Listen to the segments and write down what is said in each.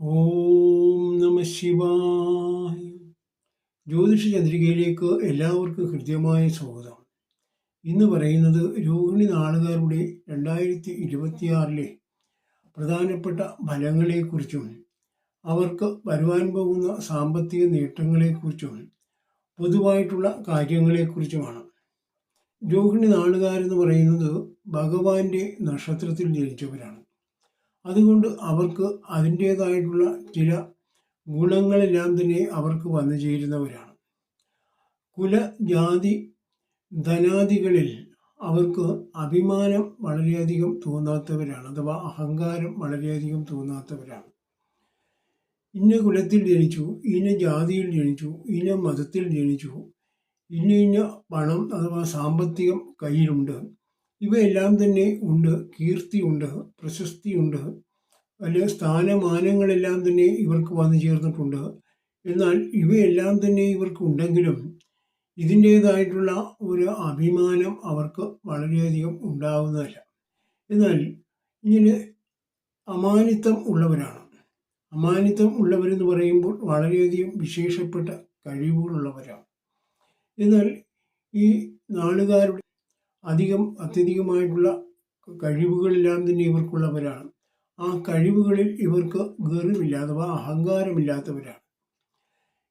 ഓം നമ ശിവായ. ജ്യോതിഷ ചന്ദ്രികയിലേക്ക് എല്ലാവർക്കും ഹൃദ്യമായ സ്വാഗതം. ഇന്ന് പറയുന്നത് രോഹിണി നാളുകാരുടെ രണ്ടായിരത്തി ഇരുപത്തിയാറിലെ പ്രധാനപ്പെട്ട ഫലങ്ങളെക്കുറിച്ചും അവർക്ക് വരുവാൻ പോകുന്ന സാമ്പത്തിക നേട്ടങ്ങളെക്കുറിച്ചും പൊതുവായിട്ടുള്ള കാര്യങ്ങളെക്കുറിച്ചുമാണ്. രോഹിണി നാളുകാരെന്ന് പറയുന്നത് ഭഗവാന്റെ നക്ഷത്രത്തിൽ ജനിച്ചവരാണ്. അതുകൊണ്ട് അവർക്ക് അതിന്റേതായിട്ടുള്ള ചില ഗുണങ്ങളെല്ലാം തന്നെ അവർക്ക് വന്നു ചേരുന്നവരാണ്. കുല ജാതി ധനാദികളിൽ അവർക്ക് അഭിമാനം വളരെയധികം തോന്നാത്തവരാണ് അഥവാ അഹങ്കാരം വളരെയധികം തോന്നാത്തവരാണ്. ഇന്ന കുലത്തിൽ ജനിച്ചു ഇന്ന ജാതിയിൽ ജനിച്ചു ഇന്ന മതത്തിൽ ജനിച്ചു ഇന്ന ഇന്ന പണം അഥവാ സാമ്പത്തികം കയ്യിലുണ്ട് ഇവയെല്ലാം തന്നെ ഉണ്ട് കീർത്തിയുണ്ട് പ്രശസ്തിയുണ്ട് വലിയ സ്ഥാനമാനങ്ങളെല്ലാം തന്നെ ഇവർക്ക് വന്നു ചേർന്നിട്ടുണ്ട്. എന്നാൽ ഇവയെല്ലാം തന്നെ ഇവർക്ക് ഉണ്ടെങ്കിലും ഇതിന്റേതായിട്ടുള്ള ഒരു അഭിമാനം അവർക്ക് വളരെയധികം ഉണ്ടാവുന്നതല്ല. എന്നാൽ ഇങ്ങനെ അമാനിത്വം ഉള്ളവരാണ്. അമാനിത്വം ഉള്ളവരെന്ന് പറയുമ്പോൾ വളരെയധികം വിശേഷപ്പെട്ട കഴിവുകളുള്ളവരാണ്. എന്നാൽ ഈ നാളുകാരുടെ അധികം അത്യധികമായിട്ടുള്ള കഴിവുകളെല്ലാം തന്നെ ഇവർക്കുള്ളവരാണ്. ആ കഴിവുകളിൽ ഇവർക്ക് ഗർവില്ല അഥവാ അഹങ്കാരമില്ലാത്തവരാണ്.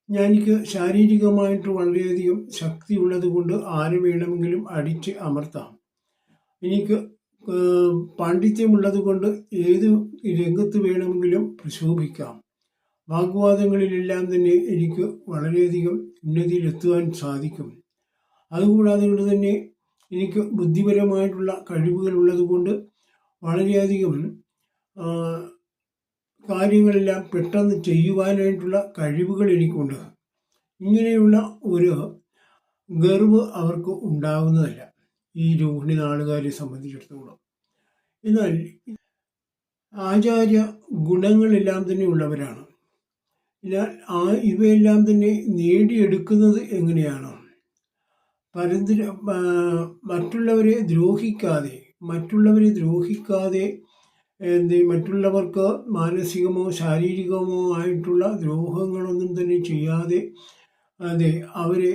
ഞാനിക്ക് ശാരീരികമായിട്ട് വളരെയധികം ശക്തി ഉള്ളത് കൊണ്ട് ആര് വേണമെങ്കിലും അടിച്ച് അമർത്താം. എനിക്ക് പാണ്ഡിത്യമുള്ളത് കൊണ്ട് ഏത് രംഗത്ത് വേണമെങ്കിലും പ്രശോഭിക്കാം. വാഗ്വാദങ്ങളിലെല്ലാം തന്നെ എനിക്ക് വളരെയധികം ഉന്നതിയിലെത്തുവാൻ സാധിക്കും. അതുകൂടാതെ കൊണ്ട് തന്നെ എനിക്ക് ബുദ്ധിപരമായിട്ടുള്ള കഴിവുകൾ ഉള്ളതുകൊണ്ട് വളരെയധികം കാര്യങ്ങളെല്ലാം പെട്ടെന്ന് ചെയ്യുവാനായിട്ടുള്ള കഴിവുകൾ എനിക്കുണ്ട്. ഇങ്ങനെയുള്ള ഒരു ഗർവ് അവർക്ക് ഉണ്ടാകുന്നതല്ല ഈ രോഹിണി നാളുകാരെ സംബന്ധിച്ചിടത്തോളം. എന്നാൽ ആചാര്യ ഗുണങ്ങളെല്ലാം തന്നെ ഉള്ളവരാണ്. എന്നാൽ ആ ഇവയെല്ലാം തന്നെ നേടിയെടുക്കുന്നത് എങ്ങനെയാണ് പരന്തിര മറ്റുള്ളവരെ ദ്രോഹിക്കാതെ മറ്റുള്ളവരെ ദ്രോഹിക്കാതെ എന്ത് മറ്റുള്ളവർക്ക് മാനസികമോ ശാരീരികമോ ആയിട്ടുള്ള ദ്രോഹങ്ങളൊന്നും തന്നെ ചെയ്യാതെ അതെ അവരെ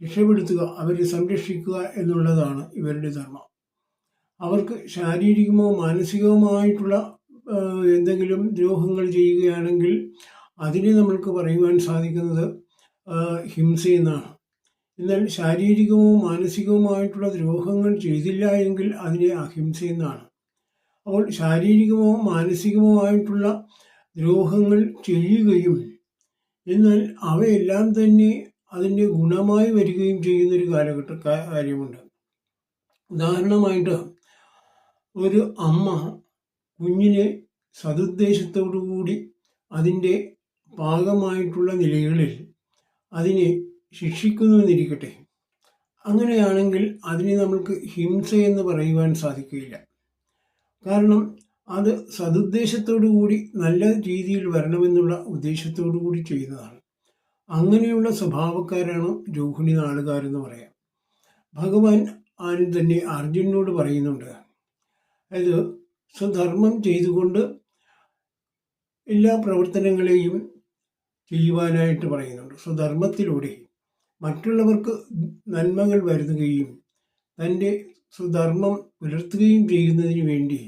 രക്ഷപ്പെടുത്തുക അവരെ സംരക്ഷിക്കുക എന്നുള്ളതാണ് ഇവരുടെ ധർമ്മം. അവർക്ക് ശാരീരികമോ മാനസികവുമായിട്ടുള്ള എന്തെങ്കിലും ദ്രോഹങ്ങൾ ചെയ്യുകയാണെങ്കിൽ അതിനെ നമ്മൾക്ക് പറയുവാൻ സാധിക്കുന്നത് ഹിംസയെന്നാണ് എന്നാൽ ശാരീരികമോ മാനസികവുമായിട്ടുള്ള ദ്രോഹങ്ങൾ ചെയ്തില്ല എങ്കിൽ അതിനെ അഹിംസയെന്നാണ് അപ്പോൾ ശാരീരികമോ മാനസികമോ ആയിട്ടുള്ള ദ്രോഹങ്ങൾ ചെയ്യുകയും എന്നാൽ അവയെല്ലാം തന്നെ അതിന്റെ ഗുണമായി വരികയും ചെയ്യുന്നൊരു കാലഘട്ട കാര്യമുണ്ട്. ഉദാഹരണമായിട്ട് ഒരു അമ്മ കുഞ്ഞിനെ സതുദ്ദേശത്തോടു കൂടി അതിന്റെ പാകമായിട്ടുള്ള നിലകളിൽ അതിനെ ശിക്ഷിക്കുന്നുവെന്നിരിക്കട്ടെ അങ്ങനെയാണെങ്കിൽ അതിനെ നമ്മൾക്ക് ഹിംസ എന്ന് പറയുവാൻ സാധിക്കുകയില്ല. കാരണം അത് സതുദ്ദേശത്തോടു കൂടി നല്ല രീതിയിൽ വരണമെന്നുള്ള ഉദ്ദേശത്തോടു കൂടി ചെയ്യുന്നതാണ്. അങ്ങനെയുള്ള സ്വഭാവക്കാരാണ് രോഹിണി നാളുകാരെന്ന് പറയാം. ഭഗവാൻ ആരും തന്നെ അർജുനോട് പറയുന്നുണ്ട്. അതായത് സ്വധർമ്മം ചെയ്തുകൊണ്ട് എല്ലാ പ്രവർത്തനങ്ങളെയും ചെയ്യുവാനായിട്ട് പറയുന്നുണ്ട്. സ്വധർമ്മത്തിലൂടെ മറ്റുള്ളവർക്ക് നന്മകൾ വരുത്തുകയും തന്റെ സുധർമ്മം പുലർത്തുകയും ചെയ്യുന്നതിന് വേണ്ടി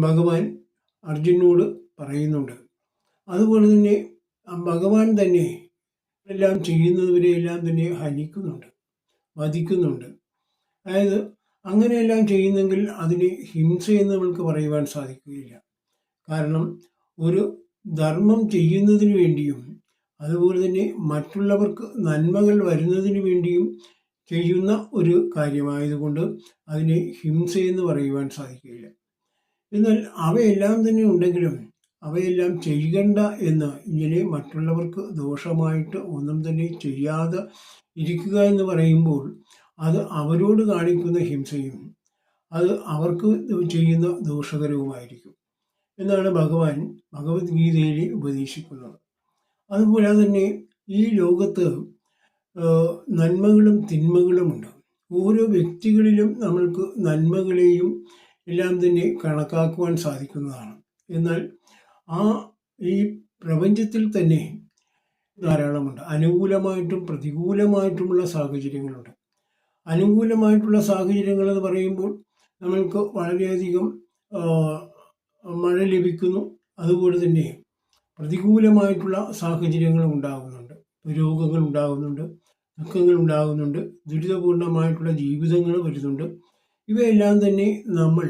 ഭഗവാൻ അർജുനോട് പറയുന്നുണ്ട്. അതുപോലെ തന്നെ ഭഗവാൻ തന്നെ എല്ലാം ചെയ്യുന്നവരെയെല്ലാം തന്നെ ഹനിക്കുന്നുണ്ട് വധിക്കുന്നുണ്ട്. അതായത് അങ്ങനെയെല്ലാം ചെയ്യുന്നെങ്കിൽ അതിനെ ഹിംസയെന്ന് നമ്മൾക്ക് പറയുവാൻ സാധിക്കുകയില്ല. കാരണം ഒരു ധർമ്മം ചെയ്യുന്നതിന് വേണ്ടിയും അതുപോലെ തന്നെ മറ്റുള്ളവർക്ക് നന്മകൾ വരുന്നതിന് വേണ്ടിയും ചെയ്യുന്ന ഒരു കാര്യമായതുകൊണ്ട് അതിനെ ഹിംസയെന്ന് പറയുവാൻ സാധിക്കില്ല എന്നാൽ അവയെല്ലാം തന്നെ ഉണ്ടെങ്കിലും അവയെല്ലാം ചെയ്യണ്ട എന്ന് ഇങ്ങനെ മറ്റുള്ളവർക്ക് ദോഷമായിട്ട് ഒന്നും തന്നെ ചെയ്യാതെ ഇരിക്കുക എന്ന് പറയുമ്പോൾ അത് അവരോട് കാണിക്കുന്ന ഹിംസയും അത് അവർക്ക് ചെയ്യുന്ന ദോഷകരവുമായിരിക്കും. എന്നാണ് ഭഗവാൻ ഭഗവത്ഗീതയിൽ ഉപദേശിക്കുന്നത്. അതുപോലെ തന്നെ ഈ ലോകത്ത് നന്മകളും തിന്മകളും തിന്മകളുമുണ്ട് ഓരോ വ്യക്തികളിലും നമ്മൾക്ക് നന്മകളെയും എല്ലാം തന്നെ കണക്കാക്കുവാൻ സാധിക്കുന്നതാണ്. എന്നാൽ ആ ഈ പ്രപഞ്ചത്തിൽ തന്നെ ധാരാളമുണ്ട്. അനുകൂലമായിട്ടും പ്രതികൂലമായിട്ടുമുള്ള സാഹചര്യങ്ങളുണ്ട്. അനുകൂലമായിട്ടുള്ള സാഹചര്യങ്ങൾ എന്ന് പറയുമ്പോൾ നമ്മൾക്ക് വളരെയധികം മഴ ലഭിക്കുന്നു. അതുപോലെ തന്നെ പ്രതികൂലമായിട്ടുള്ള സാഹചര്യങ്ങൾ ഉണ്ടാകുന്നുണ്ട്. രോഗങ്ങൾ ഉണ്ടാകുന്നുണ്ട്. ദുഃഖങ്ങൾ ഉണ്ടാകുന്നുണ്ട്. ദുരിതപൂർണമായിട്ടുള്ള ജീവിതങ്ങൾ വരുന്നുണ്ട്. ഇവയെല്ലാം തന്നെ നമ്മൾ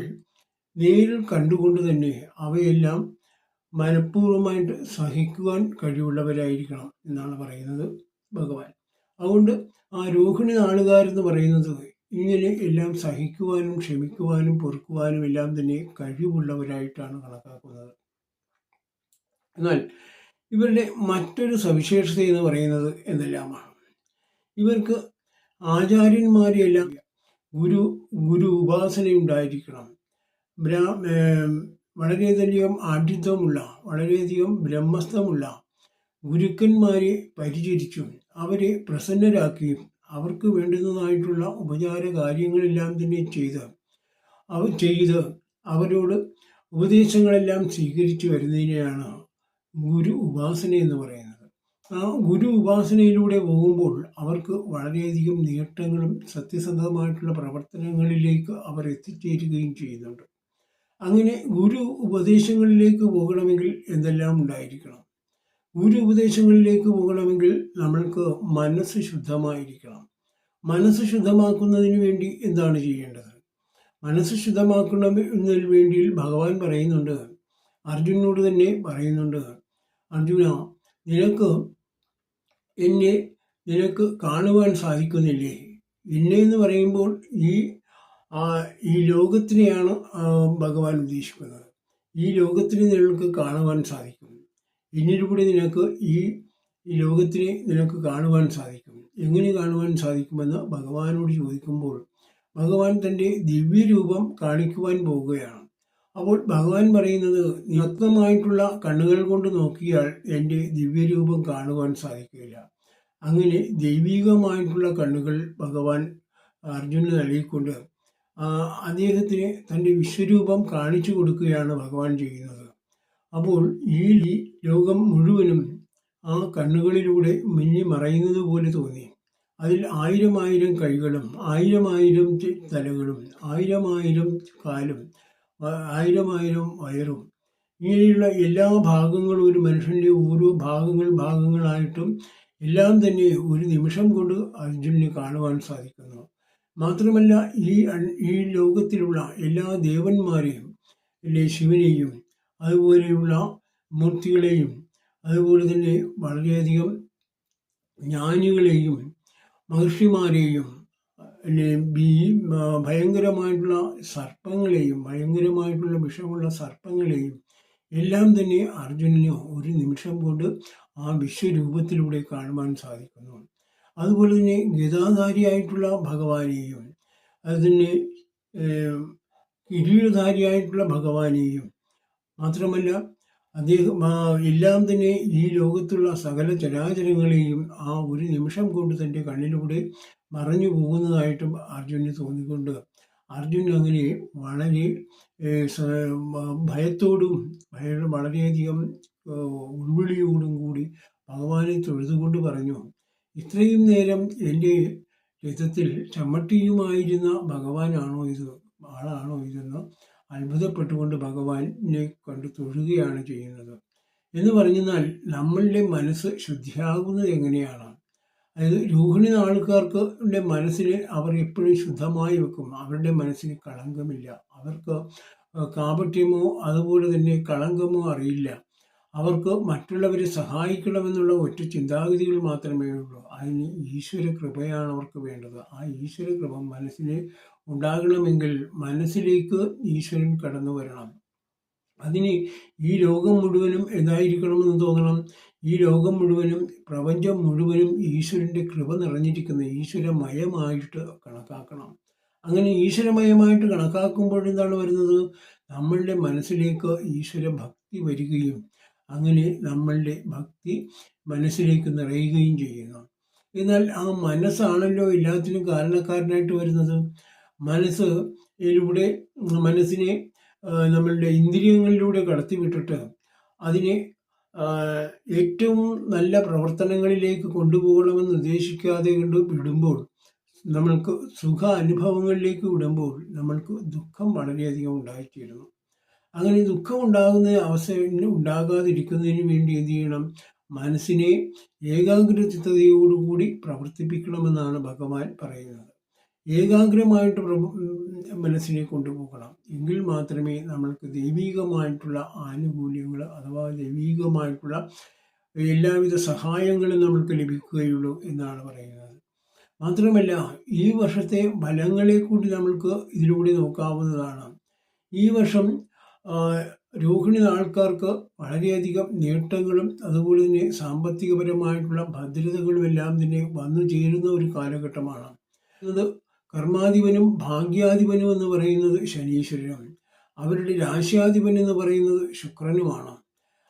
നേരിൽ കണ്ടുകൊണ്ട് തന്നെ അവയെല്ലാം മനഃപൂർവമായിട്ട് സഹിക്കുവാൻ കഴിവുള്ളവരായിരിക്കണം എന്നാണ് പറയുന്നത് ഭഗവാൻ. അതുകൊണ്ട് ആ രോഹിണി നാളുകാരെന്ന് പറയുന്നത് ഇങ്ങനെ എല്ലാം സഹിക്കുവാനും ക്ഷമിക്കുവാനും പൊറുക്കുവാനും എല്ലാം തന്നെ കഴിവുള്ളവരായിട്ടാണ് കണക്കാക്കുന്നത്. എന്നാൽ ഇവരുടെ മറ്റൊരു സവിശേഷത എന്ന് പറയുന്നത് എന്തെല്ലാമാണ്? ഇവർക്ക് ആചാര്യന്മാരെയെല്ലാം ഗുരു ഗുരു ഉപാസനയുണ്ടായിരിക്കണം. ബ്രാ വളരെയധികം ആഢ്യത്വമുള്ള വളരെയധികം ബ്രഹ്മസ്ഥമുള്ള ഗുരുക്കന്മാരെ പരിചരിച്ചും അവരെ പ്രസന്നരാക്കിയും അവർക്ക് വേണ്ടുന്നതായിട്ടുള്ള ഉപചാര കാര്യങ്ങളെല്ലാം തന്നെ ചെയ്ത് അവർ ചെയ്ത് അവരോട് ഉപദേശങ്ങളെല്ലാം സ്വീകരിച്ചു വരുന്നതിനെയാണ് ഗുരു ഉപാസന എന്ന് പറയുന്നത്. ആ ഗുരു ഉപാസനയിലൂടെ പോകുമ്പോൾ അവർക്ക് വളരെയധികം നേട്ടങ്ങളും സത്യസന്ധമായിട്ടുള്ള പ്രവർത്തനങ്ങളിലേക്ക് അവർ എത്തിച്ചേരുകയും ചെയ്യുന്നുണ്ട്. അങ്ങനെ ഗുരു ഉപദേശങ്ങളിലേക്ക് പോകണമെങ്കിൽ എന്തെല്ലാം ഉണ്ടായിരിക്കണം? ഗുരു ഉപദേശങ്ങളിലേക്ക് പോകണമെങ്കിൽ നമ്മൾക്ക് മനസ്സ് ശുദ്ധമായിരിക്കണം. മനസ്സ് ശുദ്ധമാക്കുന്നതിന് വേണ്ടി എന്താണ് ചെയ്യേണ്ടത്? മനസ്സ് ശുദ്ധമാക്കുന്നതിന് വേണ്ടി ഭഗവാൻ പറയുന്നുണ്ട് അർജുനോട് തന്നെ പറയുന്നുണ്ട് അർജുന നിനക്ക് എന്നെ നിനക്ക് കാണുവാൻ സാധിക്കുന്നില്ലേ? എന്നെ എന്ന് പറയുമ്പോൾ ഈ ഈ ലോകത്തിനെയാണ് ഭഗവാൻ ഉദ്ദേശിക്കുന്നത്. ഈ ലോകത്തിനെ നിനക്ക് കാണുവാൻ സാധിക്കും. എന്നിലൂടെ നിനക്ക് ഈ ഈ ലോകത്തിനെ നിനക്ക് കാണുവാൻ സാധിക്കും. എങ്ങനെ കാണുവാൻ സാധിക്കുമെന്ന് ഭഗവാനോട് ചോദിക്കുമ്പോൾ ഭഗവാൻ തന്റെ ദിവ്യരൂപം കാണിക്കുവാൻ പോവുകയാണ്. അപ്പോൾ ഭഗവാൻ പറയുന്നത് നഗ്നമായിട്ടുള്ള കണ്ണുകൾ കൊണ്ട് നോക്കിയാൽ എന്റെ ദിവ്യരൂപം കാണുവാൻ സാധിക്കില്ല അങ്ങനെ ദൈവികമായിട്ടുള്ള കണ്ണുകൾ ഭഗവാൻ അർജുനന് നൽകിക്കൊണ്ട് അദ്ദേഹത്തിന് തന്റെ വിശ്വരൂപം കാണിച്ചു കൊടുക്കുകയാണ് ഭഗവാൻ ചെയ്യുന്നത്. അപ്പോൾ ഈ ലോകം മുഴുവനും ആ കണ്ണുകളിലൂടെ മിന്നി മറയുന്നത് പോലെ തോന്നി. അതിൽ ആയിരം കൈകളും ആയിരം ആയിരം തലകളും ആയിരം ആയിരം കാലും ആയിരം ആയിരം വയറും ഇങ്ങനെയുള്ള എല്ലാ ഭാഗങ്ങളും ഒരു മനുഷ്യന്റെ ഓരോ ഭാഗങ്ങൾ ഭാഗങ്ങളായിട്ടും എല്ലാം തന്നെ ഒരു നിമിഷം കൊണ്ട് അർജുനന് കാണുവാൻ സാധിക്കുന്നു. മാത്രമല്ല ഈ ഈ ലോകത്തിലുള്ള എല്ലാ ദേവന്മാരെയും അല്ലെ ശിവനെയും അതുപോലെയുള്ള മൂർത്തികളെയും അതുപോലെ തന്നെ വളരെയധികം ജ്ഞാനികളെയും മഹർഷിമാരെയും ബി ഭയങ്കരമായിട്ടുള്ള സർപ്പങ്ങളെയും ഭയങ്കരമായിട്ടുള്ള വിഷമുള്ള സർപ്പങ്ങളെയും എല്ലാം തന്നെ അർജുനന് ഒരു നിമിഷം കൊണ്ട് ആ വിശ്വരൂപത്തിലൂടെ കാണുവാൻ സാധിക്കുന്നു. അതുപോലെ തന്നെ ഗതാധാരിയായിട്ടുള്ള ഭഗവാനെയും അതുതന്നെ കിരീടധാരിയായിട്ടുള്ള ഭഗവാനെയും മാത്രമല്ല അദ്ദേഹം എല്ലാം തന്നെ ഈ ലോകത്തുള്ള സകല ചരാചരങ്ങളെയും ആ ഒരു നിമിഷം കൊണ്ട് തന്റെ കണ്ണിലൂടെ മറഞ്ഞു പോകുന്നതായിട്ടും അർജുന് തോന്നിക്കൊണ്ട്. അർജുൻ അങ്ങനെ വളരെ ഭയത്തോടും ഭയ വളരെയധികം ഉൾവിളിയോടും കൂടി ഭഗവാനെ തൊഴുതുകൊണ്ട് പറഞ്ഞു ഇത്രയും നേരം എന്റെ രഥത്തിൽ ചമ്മട്ടിയുമായിരുന്ന ഭഗവാനാണോ ഇത്? ആളാണോ ഇതെന്ന് അത്ഭുതപ്പെട്ടുകൊണ്ട് ഭഗവാനെ കണ്ടു തൊഴുകയാണ് ചെയ്യുന്നത്. എന്ന് പറഞ്ഞാൽ നമ്മളുടെ മനസ്സ് ശുദ്ധിയാകുന്നത് എങ്ങനെയാണ്? അതായത് രോഹിണി ആൾക്കാർക്ക് മനസ്സിനെ അവർ എപ്പോഴും ശുദ്ധമായി വെക്കും. അവരുടെ മനസ്സിന് കളങ്കമില്ല. അവർക്ക് കാപട്യമോ അതുപോലെ തന്നെ കളങ്കമോ അറിയില്ല. അവർക്ക് മറ്റുള്ളവരെ സഹായിക്കണമെന്നുള്ള ഒറ്റ ചിന്താഗതികൾ മാത്രമേ ഉള്ളൂ. അതിന് ഈശ്വര കൃപയാണ് അവർക്ക് വേണ്ടത്. ആ ഈശ്വര കൃപ മനസ്സിന് ഉണ്ടാകണമെങ്കിൽ മനസ്സിലേക്ക് ഈശ്വരൻ കടന്നു വരണം. അതിന് ഈ ലോകം മുഴുവനും എന്തായിരിക്കണമെന്ന് തോന്നണം? ഈ ലോകം മുഴുവനും പ്രപഞ്ചം മുഴുവനും ഈശ്വരന്റെ കൃപ നിറഞ്ഞിരിക്കുന്ന ഈശ്വരമയമായിട്ട് കണക്കാക്കണം. അങ്ങനെ ഈശ്വരമയമായിട്ട് കണക്കാക്കുമ്പോൾ എന്താണ് വരുന്നത്? നമ്മളുടെ മനസ്സിലേക്ക് ഈശ്വര ഭക്തി വരികയും അങ്ങനെ നമ്മളുടെ ഭക്തി മനസ്സിലേക്ക് നിറയുകയും ചെയ്യുന്നു. എന്നാൽ ആ മനസ്സാണല്ലോ എല്ലാത്തിനും കാരണക്കാരനായിട്ട് വരുന്നത്. മനസ്സ് ഇതിലൂടെ മനസ്സിനെ നമ്മളുടെ ഇന്ദ്രിയങ്ങളിലൂടെ കടത്തിവിട്ടിട്ട് അതിനെ ഏറ്റവും നല്ല പ്രവർത്തനങ്ങളിലേക്ക് കൊണ്ടുപോകണമെന്ന് ഉദ്ദേശിക്കാതെ കൊണ്ട് വിടുമ്പോൾ നമ്മൾക്ക് സുഖ അനുഭവങ്ങളിലേക്ക് വിടുമ്പോൾ നമ്മൾക്ക് ദുഃഖം വളരെയധികം ഉണ്ടായിത്തീരുന്നു. അങ്ങനെ ദുഃഖം ഉണ്ടാകുന്ന അവസ്ഥ ഉണ്ടാകാതിരിക്കുന്നതിന് വേണ്ടി എന്ത് ചെയ്യണം? മനസ്സിനെ ഏകാഗ്രചിത്തതയോടുകൂടി പ്രവർത്തിപ്പിക്കണമെന്നാണ് ഭഗവാൻ പറയുന്നത്. ഏകാഗ്രമായിട്ട് മനസ്സിനെ കൊണ്ടുപോകണം. എങ്കിൽ മാത്രമേ നമ്മൾക്ക് ദൈവീകമായിട്ടുള്ള ആനുകൂല്യങ്ങൾ അഥവാ ദൈവീകമായിട്ടുള്ള എല്ലാവിധ സഹായങ്ങളും നമ്മൾക്ക് ലഭിക്കുകയുള്ളൂ എന്നാണ് പറയുന്നത്. മാത്രമല്ല ഈ വർഷത്തെ ഫലങ്ങളെ കൂടി നമ്മൾക്ക് ഇതിലൂടെ നോക്കാവുന്നതാണ്. ഈ വർഷം രോഹിണി ആൾക്കാർക്ക് വളരെയധികം നേട്ടങ്ങളും അതുപോലെ തന്നെ സാമ്പത്തികപരമായിട്ടുള്ള ഭദ്രതകളും എല്ലാം തന്നെ വന്നു ചേരുന്ന ഒരു കാലഘട്ടമാണ്. അത് കർമാധിപനും ഭാഗ്യാധിപനും എന്ന് പറയുന്നത് ശനീശ്വരനും അവരുടെ രാശ്യാധിപൻ എന്ന് പറയുന്നത് ശുക്രനുമാണ്.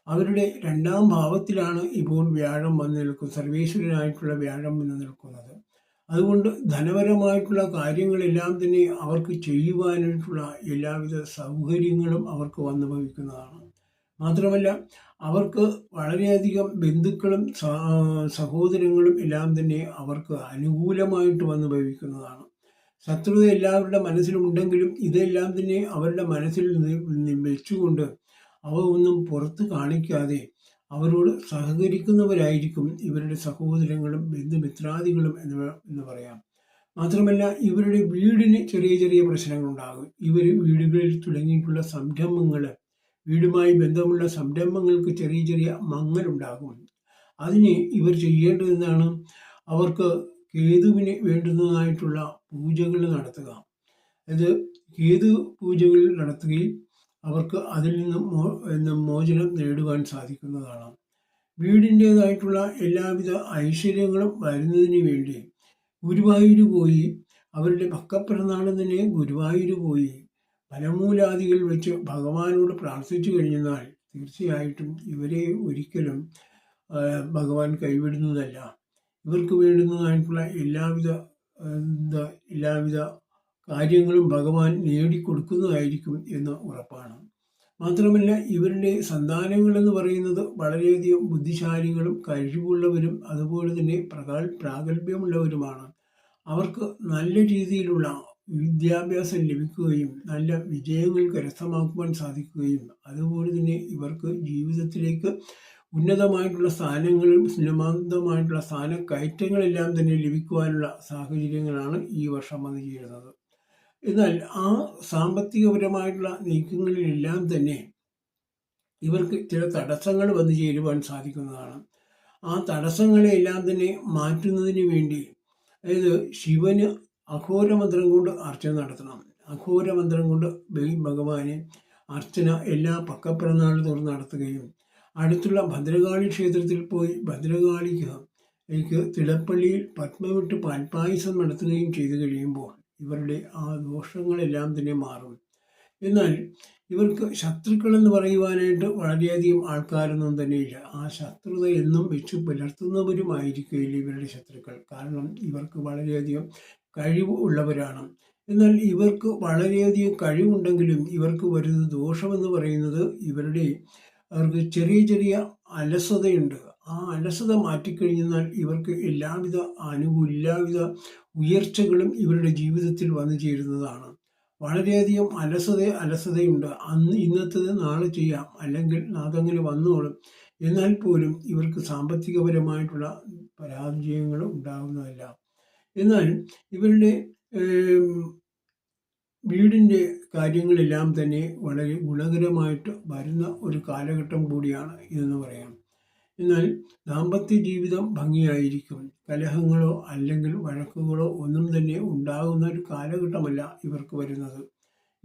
അവരുടെ രണ്ടാം ഭാവത്തിലാണ് ഇപ്പോൾ വ്യാഴം വന്ന് നിൽക്കുന്നത് സർവേശ്വരനായിട്ടുള്ള വ്യാഴം വന്ന് നിൽക്കുന്നത്. അതുകൊണ്ട് ധനപരമായിട്ടുള്ള കാര്യങ്ങളെല്ലാം തന്നെ അവർക്ക് ചെയ്യുവാനായിട്ടുള്ള എല്ലാവിധ സൗകര്യങ്ങളും അവർക്ക് വന്നു ഭവിക്കുന്നതാണ് മാത്രമല്ല അവർക്ക് വളരെയധികം ബന്ധുക്കളും സഹോദരങ്ങളും എല്ലാം തന്നെ അവർക്ക് അനുകൂലമായിട്ട് വന്നു ഭവിക്കുന്നതാണ് ശത്രുത എല്ലാവരുടെ മനസ്സിലുണ്ടെങ്കിലും ഇതെല്ലാം തന്നെ അവരുടെ മനസ്സിൽ വെച്ചുകൊണ്ട് അവ ഒന്നും പുറത്ത് കാണിക്കാതെ അവരോട് സഹകരിക്കുന്നവരായിരിക്കും ഇവരുടെ സഹോദരങ്ങളും ബന്ധുമിത്രാദികളും എന്ന് എന്ന് പറയാം. മാത്രമല്ല ഇവരുടെ വീടിന് ചെറിയ ചെറിയ പ്രശ്നങ്ങളുണ്ടാകും. ഇവർ വീടുകളിൽ തുടങ്ങിയിട്ടുള്ള സംരംഭങ്ങൾ വീടുമായി ബന്ധമുള്ള സംരംഭങ്ങൾക്ക് ചെറിയ ചെറിയ മങ്ങലുണ്ടാകും. അതിന് ഇവർ ചെയ്യേണ്ടതെന്നാണ് അവർക്ക് കേതുവിന് വേണ്ടുന്നതായിട്ടുള്ള പൂജകൾ നടത്തുക. അത് കേതു പൂജകൾ നടത്തുകയും അവർക്ക് അതിൽ നിന്നും മോചനം നേടുവാൻ സാധിക്കുന്നതാണ്. വീടിന്റേതായിട്ടുള്ള എല്ലാവിധ ഐശ്വര്യങ്ങളും വരുന്നതിന് വേണ്ടി ഗുരുവായൂർ പോയി അവരുടെ പക്കപ്പിറന്നാളിൽ തന്നെ ഗുരുവായൂർ പോയി പലമൂലാദികൾ വെച്ച് ഭഗവാനോട് പ്രാർത്ഥിച്ചു കഴിഞ്ഞാൽ തീർച്ചയായിട്ടും ഇവരെ ഒരിക്കലും ഭഗവാൻ കൈവിടുന്നതല്ല. ഇവർക്ക് വേണ്ടുന്നതായിട്ടുള്ള എല്ലാവിധ എന്താ എല്ലാവിധ കാര്യങ്ങളും ഭഗവാൻ നേടിക്കൊടുക്കുന്നതായിരിക്കും എന്ന് ഉറപ്പാണ്. മാത്രമല്ല ഇവരുടെ സന്താനങ്ങൾ എന്ന് പറയുന്നത് വളരെയധികം ബുദ്ധിശാലികളും കഴിവുള്ളവരും അതുപോലെ തന്നെ പ്രഗൽ പ്രാഗൽഭ്യമുള്ളവരുമാണ്. അവർക്ക് നല്ല രീതിയിലുള്ള വിദ്യാഭ്യാസം ലഭിക്കുകയും നല്ല വിജയങ്ങൾ കരസ്ഥമാക്കുവാൻ സാധിക്കുകയും അതുപോലെ തന്നെ ഇവർക്ക് ജീവിതത്തിലേക്ക് ഉന്നതമായിട്ടുള്ള സ്ഥാനങ്ങളും ഉന്നതമായിട്ടുള്ള സ്ഥാനക്കയറ്റങ്ങളെല്ലാം തന്നെ ലഭിക്കുവാനുള്ള സാഹചര്യങ്ങളാണ് ഈ വർഷം വന്നു ചേരുന്നത്. എന്നാൽ ആ സാമ്പത്തികപരമായിട്ടുള്ള നീക്കങ്ങളിലെല്ലാം തന്നെ ഇവർക്ക് ചില തടസ്സങ്ങൾ വന്നു ചേരുവാൻ സാധിക്കുന്നതാണ്. ആ തടസ്സങ്ങളെല്ലാം തന്നെ മാറ്റുന്നതിന് വേണ്ടി അതായത് ശിവന് അഘോരമന്ത്രം കൊണ്ട് അർച്ചന നടത്തണം. അഘോരമന്ത്രം കൊണ്ട് ഭഗവാനെ അർച്ചന എല്ലാ പക്കപ്പിറന്നാൾ തോറും നടത്തുകയും അടുത്തുള്ള ഭദ്രകാളി ക്ഷേത്രത്തിൽ പോയി ഭദ്രകാളിക്ക് എനിക്ക് തിളപ്പള്ളിയിൽ പത്മവിട്ട് പാൽപ്പായസം നടത്തുകയും ചെയ്തു കഴിയുമ്പോൾ ഇവരുടെ ആ ദോഷങ്ങളെല്ലാം തന്നെ മാറും. എന്നാൽ ഇവർക്ക് ശത്രുക്കൾ എന്ന് പറയുവാനായിട്ട് വളരെയധികം ആൾക്കാരൊന്നും തന്നെയില്ല. ആ ശത്രുത എന്നും വെച്ച് പുലർത്തുന്നവരുമായിരിക്കില്ല ഇവരുടെ ശത്രുക്കൾ. കാരണം ഇവർക്ക് വളരെയധികം കഴിവ് ഉള്ളവരാണ്. എന്നാൽ ഇവർക്ക് വളരെയധികം കഴിവുണ്ടെങ്കിലും ഇവർക്ക് വരുന്ന ദോഷമെന്ന് പറയുന്നത് ഇവരുടെ അവർക്ക് ചെറിയ ചെറിയ അലസതയുണ്ട്. ആ അലസത മാറ്റിക്കഴിഞ്ഞാൽ ഇവർക്ക് എല്ലാവിധ അനുകൂല എല്ലാവിധ ഉയർച്ചകളും ഇവരുടെ ജീവിതത്തിൽ വന്നു ചേരുന്നതാണ്. വളരെയധികം അലസത അലസതയുണ്ട്. അന്ന് ഇന്നത്തത് നാളെ ചെയ്യാം. അല്ലെങ്കിൽ അതങ്ങനെ വന്നോളും. എന്നാൽ പോലും ഇവർക്ക് സാമ്പത്തികപരമായിട്ടുള്ള പരാജയങ്ങൾ ഉണ്ടാകുന്നതല്ല. എന്നാൽ ഇവരുടെ വീടിന്റെ കാര്യങ്ങളെല്ലാം തന്നെ വളരെ ഗുണകരമായിട്ട് വരുന്ന ഒരു കാലഘട്ടം കൂടിയാണ് ഇതെന്ന് പറയാം. എന്നാൽ ദാമ്പത്യ ജീവിതം ഭംഗിയായിരിക്കും കലഹങ്ങളോ അല്ലെങ്കിൽ വഴക്കുകളോ ഒന്നും തന്നെ ഉണ്ടാകുന്ന ഒരു കാലഘട്ടമല്ല ഇവർക്ക് വരുന്നത്.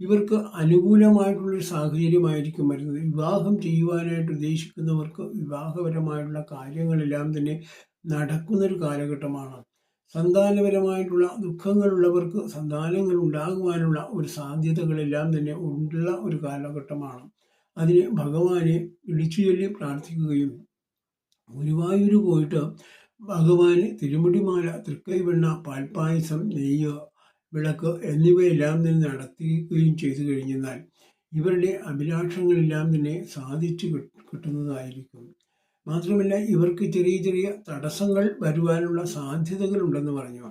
ഇവർക്ക് അനുകൂലമായിട്ടുള്ളൊരു സാഹചര്യമായിരിക്കും വരുന്നത്. വിവാഹം ചെയ്യുവാനായിട്ട് ഉദ്ദേശിക്കുന്നവർക്ക് വിവാഹപരമായിട്ടുള്ള കാര്യങ്ങളെല്ലാം തന്നെ നടക്കുന്നൊരു കാലഘട്ടമാണ്. സന്താനപരമായിട്ടുള്ള ദുഃഖങ്ങളുള്ളവർക്ക് സന്താനങ്ങൾ ഉണ്ടാകുവാനുള്ള ഒരു സാധ്യതകളെല്ലാം തന്നെ ഉള്ള ഒരു കാലഘട്ടമാണ്. അതിന് ഭഗവാനെ വിളിച്ചു ചൊല്ലി പ്രാർത്ഥിക്കുകയും ഗുരുവായൂർ പോയിട്ട് ഭഗവാന് തിരുമുടിമാല തൃക്കൈവെണ്ണ പാൽപ്പായസം നെയ്യ് വിളക്ക് എന്നിവയെല്ലാം തന്നെ നടത്തുകയും ചെയ്തു കഴിഞ്ഞാൽ ഇവരുടെ അഭിലാഷങ്ങളെല്ലാം തന്നെ സാധിച്ചു കിട്ട് കിട്ടുന്നതായിരിക്കും. മാത്രമല്ല ഇവർക്ക് ചെറിയ ചെറിയ തടസ്സങ്ങൾ വരുവാനുള്ള സാധ്യതകളുണ്ടെന്ന് പറഞ്ഞു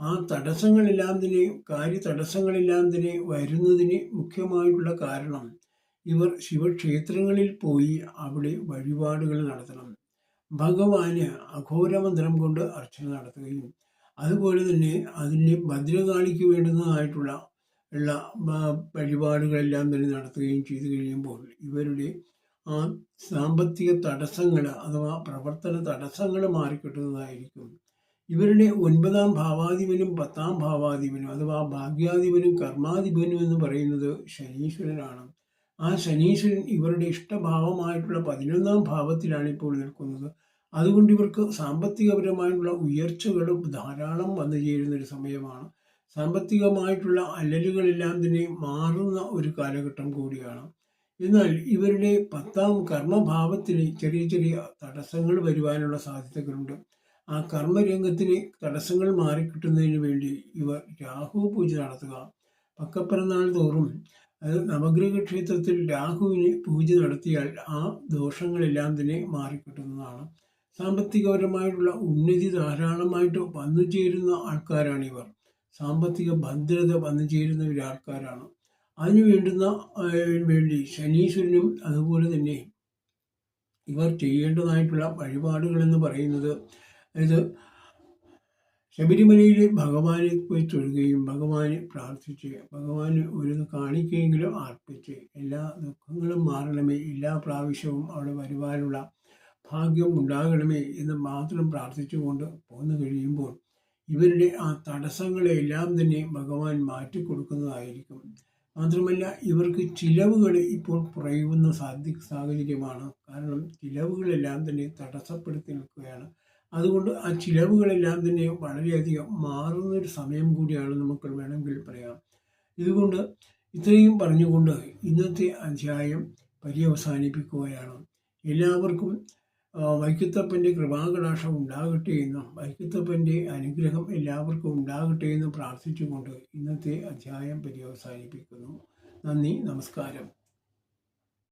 ആ തടസ്സങ്ങളെല്ലാം തന്നെ കാര്യ തടസ്സങ്ങളെല്ലാം തന്നെ വരുന്നതിന് മുഖ്യമായിട്ടുള്ള കാരണം ഇവർ ശിവക്ഷേത്രങ്ങളിൽ പോയി അവിടെ വഴിപാടുകൾ നടത്തണം. ഭഗവാന് അഘോരമന്ത്രം കൊണ്ട് അർച്ചന നടത്തുകയും അതുപോലെ തന്നെ അതിന് ഭദ്രകാളിക്ക് വേണ്ടുന്നതായിട്ടുള്ള ഉള്ള വഴിപാടുകളെല്ലാം തന്നെ നടത്തുകയും ചെയ്തു കഴിയുമ്പോൾ ഇവരുടെ ആ സാമ്പത്തിക തടസ്സങ്ങൾ അഥവാ പ്രവർത്തന തടസ്സങ്ങൾ മാറിക്കിട്ടുന്നതായിരിക്കും. ഇവരുടെ ഒൻപതാം ഭാവാധിപനും പത്താം ഭാവാധിപനും അഥവാ ഭാഗ്യാധിപനും കർമാധിപനും എന്ന് പറയുന്നത് ശനീശ്വരനാണ്. ആ ശനീശ്വരൻ ഇവരുടെ ഇഷ്ടഭാവമായിട്ടുള്ള പതിനൊന്നാം ഭാവത്തിലാണ് ഇപ്പോൾ നിൽക്കുന്നത്. അതുകൊണ്ട് ഇവർക്ക് സാമ്പത്തികപരമായിട്ടുള്ള ഉയർച്ചകളും ധാരാളം വന്നു ചേരുന്ന ഒരു സമയമാണ്. സാമ്പത്തികമായിട്ടുള്ള അല്ലലുകളെല്ലാം തന്നെ മാറുന്ന ഒരു കാലഘട്ടം കൂടിയാണ്. എന്നാൽ ഇവരുടെ പത്താം കർമ്മഭാവത്തിന് ചെറിയ ചെറിയ തടസ്സങ്ങൾ വരുവാനുള്ള സാധ്യതകളുണ്ട്. ആ കർമ്മരംഗത്തിന് തടസ്സങ്ങൾ മാറിക്കിട്ടുന്നതിന് വേണ്ടി ഇവർ രാഹു പൂജ നടത്തുക. പക്കപ്പിറന്നാൾ തോറും അത് നവഗ്രഹ ക്ഷേത്രത്തിൽ രാഹുവിന് പൂജ നടത്തിയാൽ ആ ദോഷങ്ങളെല്ലാം തന്നെ മാറിക്കിട്ടുന്നതാണ്. സാമ്പത്തികപരമായിട്ടുള്ള ഉന്നതി ധാരാളമായിട്ട് വന്നു ചേരുന്ന ആൾക്കാരാണ് ഇവർ സാമ്പത്തിക ഭദ്രത വന്നു ചേരുന്ന ഒരു ആൾക്കാരാണ് അതിനു വേണ്ടുന്ന വേണ്ടി ശനീശ്വരനും അതുപോലെ തന്നെ ഇവർ ചെയ്യേണ്ടതായിട്ടുള്ള വഴിപാടുകൾ എന്ന് പറയുന്നത് ഇത് ശബരിമലയിലെ ഭഗവാനെ പോയി തൊഴുകയും ഭഗവാനെ പ്രാർത്ഥിച്ച് ഭഗവാന് ഒരു കാണിക്കെങ്കിലും അർപ്പിച്ച് എല്ലാ ദുഃഖങ്ങളും മാറണമേ എല്ലാ പ്രാവശ്യവും അവിടെ വരുവാനുള്ള ഭാഗ്യം ഉണ്ടാകണമേ എന്ന് മാത്രം പ്രാർത്ഥിച്ചുകൊണ്ട് പോന്നു കഴിയുമ്പോൾ ഇവരുടെ ആ തടസ്സങ്ങളെല്ലാം തന്നെ ഭഗവാൻ മാറ്റിക്കൊടുക്കുന്നതായിരിക്കും. മാത്രമല്ല ഇവർക്ക് ചിലവുകൾ ഇപ്പോൾ കുറയുന്ന സാധ്യ സാഹചര്യമാണ്. കാരണം ചിലവുകളെല്ലാം തന്നെ തടസ്സപ്പെടുത്തി നിൽക്കുകയാണ്. അതുകൊണ്ട് ആ ചിലവുകളെല്ലാം തന്നെ വളരെയധികം മാറുന്നൊരു സമയം കൂടിയാണ് നമുക്ക് വേണമെങ്കിൽ പറയാം. ഇതുകൊണ്ട് ഇത്രയും പറഞ്ഞുകൊണ്ട് ഇന്നത്തെ അധ്യായം പര്യവസാനിപ്പിക്കുകയാണ്. എല്ലാവർക്കും വൈക്കത്തപ്പന്റെ കൃപാകടാക്ഷം ഉണ്ടാകട്ടെ എന്നും വൈക്കത്തപ്പന്റെ അനുഗ്രഹം എല്ലാവർക്കും ഉണ്ടാകട്ടെ എന്നും പ്രാർത്ഥിച്ചുകൊണ്ട് ഇന്നത്തെ അധ്യായം പര്യവസാനിപ്പിക്കുന്നു നന്ദി നമസ്കാരം.